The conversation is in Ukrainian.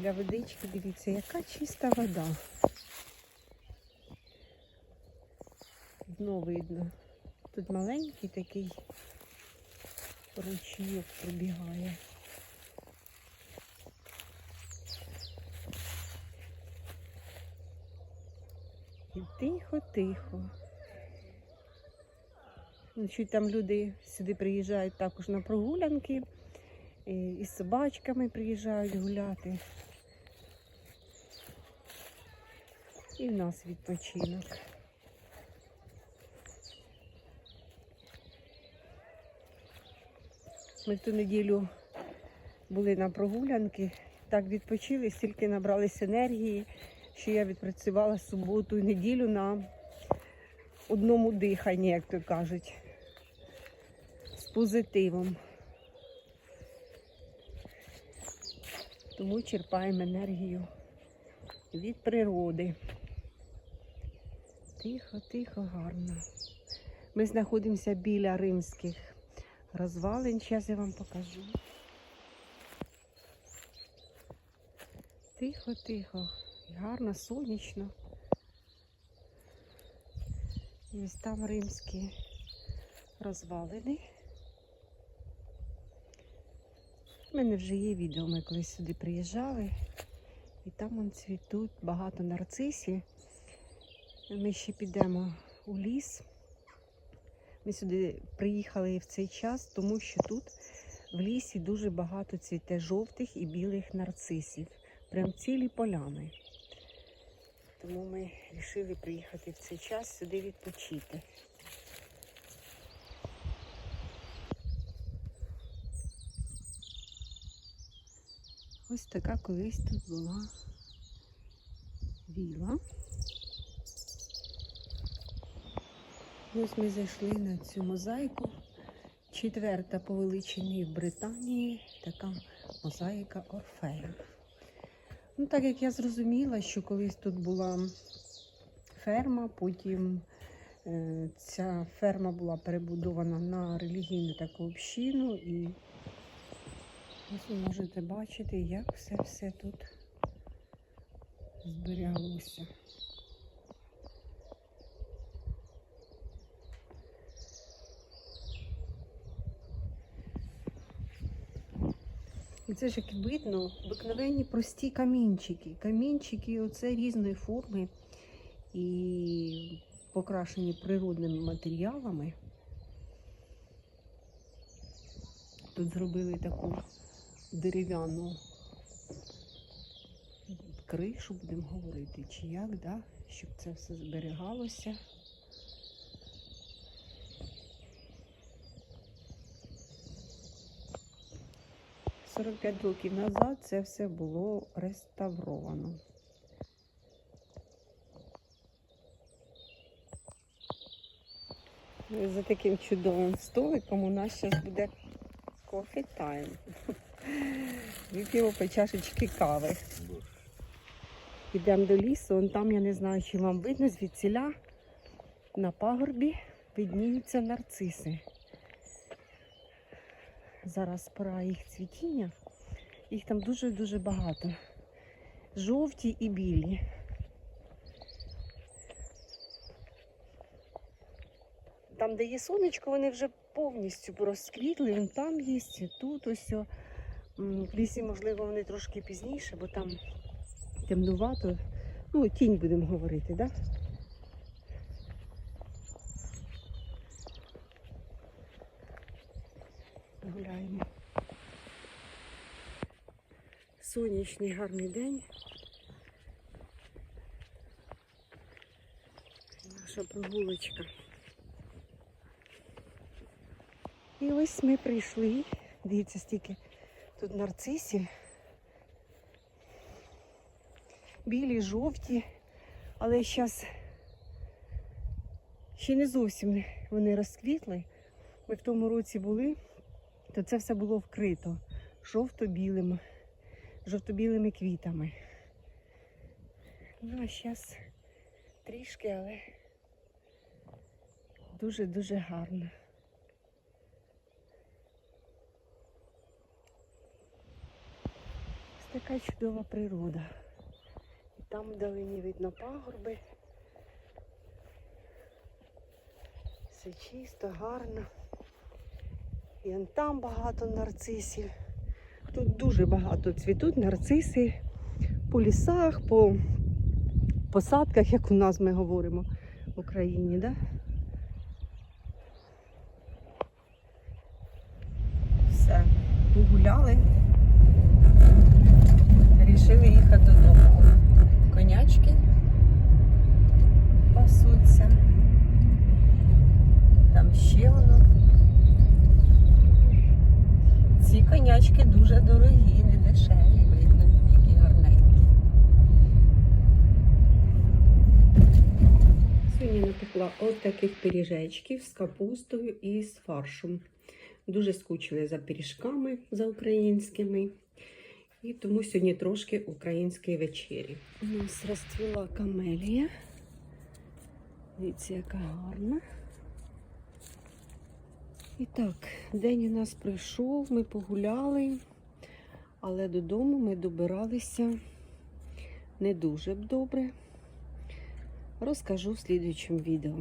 біля водички, дивіться, яка чиста вода. Дно видно. Тут маленький такий ручійок пробігає. І тихо-тихо. Ну, чуть там люди сюди приїжджають також на прогулянки. І з собачками приїжджають гуляти. І в нас відпочинок. Ми в ту неділю були на прогулянки, так відпочили, стільки набрались енергії, що я відпрацювала суботу і неділю на одному диханні, як то кажуть, з позитивом. Тому черпаємо енергію від природи. Тихо, тихо, гарно. Ми знаходимося біля римських розвалин. Зараз я вам покажу. Тихо, тихо, гарно, сонячно. І ось там римські розвалини. У мене вже є відео, ми колись сюди приїжджали, і там вон цвітуть багато нарцисів. Ми ще підемо у ліс. Ми сюди приїхали в цей час, тому що тут в лісі дуже багато цвіте жовтих і білих нарцисів. Прям цілі полями. Тому ми вирішили приїхати в цей час сюди відпочити. Ось така колись тут була віла. Ось ми зайшли на цю мозаїку. Четверта по величині в Британії така мозаїка Орфея. Ну, так як я зрозуміла, що колись тут була ферма, потім е, ця ферма була перебудована на релігійну таку общину і ось ви можете бачити, як все все тут зберігалося. І це ж як видно, обикновенні прості камінчики. Камінчики оце різної форми і покрашені природними матеріалами. Тут зробили таку дерев'яну кришу, будемо говорити, чи як, да? щоб це все зберігалося. – 45 років назад це все було реставровано. За таким чудовим столиком у нас зараз буде кофе тайм. Вип'ємо по чашечки кави. Йдемо до лісу, вон там я не знаю, чи вам видно, звідсіля на пагорбі видніються нарциси. Зараз пора їх цвітіння. Їх там дуже-дуже багато. Жовті і білі. Там, де є сонечко, вони вже повністю розквітли. Вон там є, тут ось. В лісі, можливо, вони трошки пізніше, бо там темнувато. Ну, тінь будемо говорити, так? Да? Гуляємо. Сонячний гарний день. Наша прогулочка. І ось ми прийшли. Дивіться, стільки тут нарцисів. Білі, жовті, але зараз ще не зовсім вони розквітли. Ми в тому році були, то це все було вкрито жовто-білим, жовто-білими квітами. Ну, а зараз трішки, але дуже-дуже гарно. Ось така чудова природа. І там вдалині видно пагорби. Все чисто, гарно. І там багато нарцисів. Тут дуже багато цвітуть нарциси по лісах, по посадках, як у нас ми говоримо в Україні, да? Все, погуляли. Рішили їхати додому. Конячки пасуться. Там ще воно. Ці конячки дуже дорогі, не дешеві, видно, які гарненькі. Сьогодні напекла от таких пиріжечків з капустою і з фаршем. Дуже скучили за пиріжками за українськими. І тому сьогодні трошки української вечері. У нас розцвіла камелія. Дивіться, яка гарна. І так, день у нас пройшов, ми погуляли, але додому ми добиралися не дуже б добре. Розкажу в слідуючому відео.